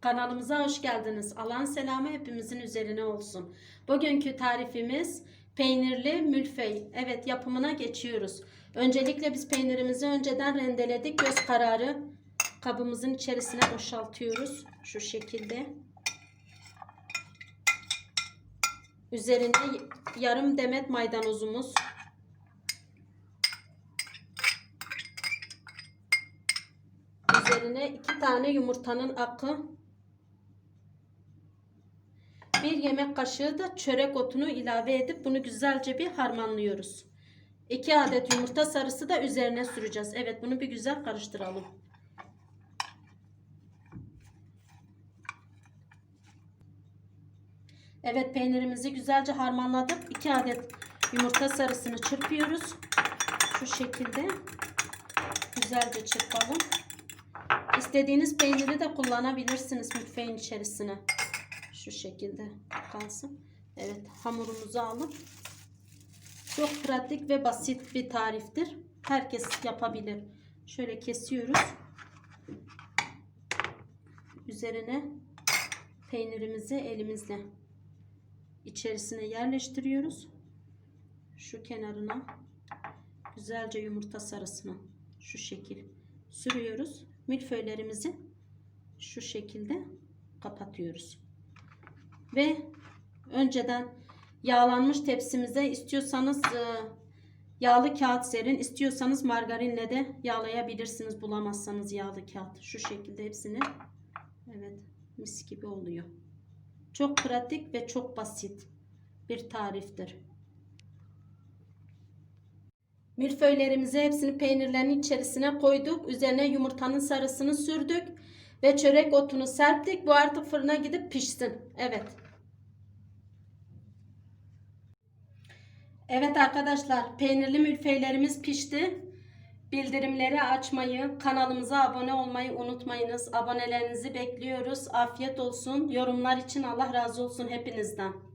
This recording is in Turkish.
Kanalımıza hoş geldiniz. Allah'ın selamı hepimizin üzerine olsun. Bugünkü tarifimiz peynirli mülfey. Evet yapımına geçiyoruz. Öncelikle biz peynirimizi önceden rendeledik. Göz kararı kabımızın içerisine boşaltıyoruz. Şu şekilde. Üzerine yarım demet maydanozumuz. Üzerine iki tane yumurtanın akı. Bir yemek kaşığı da çörek otunu ilave edip bunu güzelce bir harmanlıyoruz. 2 adet yumurta sarısı da üzerine süreceğiz. Evet bunu bir güzel karıştıralım. Evet peynirimizi güzelce harmanladık. 2 adet yumurta sarısını çırpıyoruz. Şu şekilde güzelce çırpalım. İstediğiniz peyniri de kullanabilirsiniz mutfağın içerisine. Şu şekilde kalsın. Evet hamurumuzu alıp çok pratik ve basit bir tariftir. Herkes yapabilir. Şöyle kesiyoruz. Üzerine peynirimizi elimizle içerisine yerleştiriyoruz. Şu kenarına güzelce yumurta sarısını şu şekil sürüyoruz. Milföylerimizi şu şekilde kapatıyoruz. Ve önceden yağlanmış tepsimize istiyorsanız e, yağlı kağıt serin, istiyorsanız margarinle de yağlayabilirsiniz bulamazsanız yağlı kağıt. Şu şekilde hepsini evet mis gibi oluyor. Çok pratik ve çok basit bir tariftir. Milföylerimizi hepsini peynirlerin içerisine koyduk. Üzerine yumurtanın sarısını sürdük. Ve çörek otunu serptik. Bu artık fırına gidip pişsin. Evet. Evet arkadaşlar peynirli mülfeylerimiz pişti. Bildirimleri açmayı, kanalımıza abone olmayı unutmayınız. Abonelerinizi bekliyoruz. Afiyet olsun. Yorumlar için Allah razı olsun hepinizden.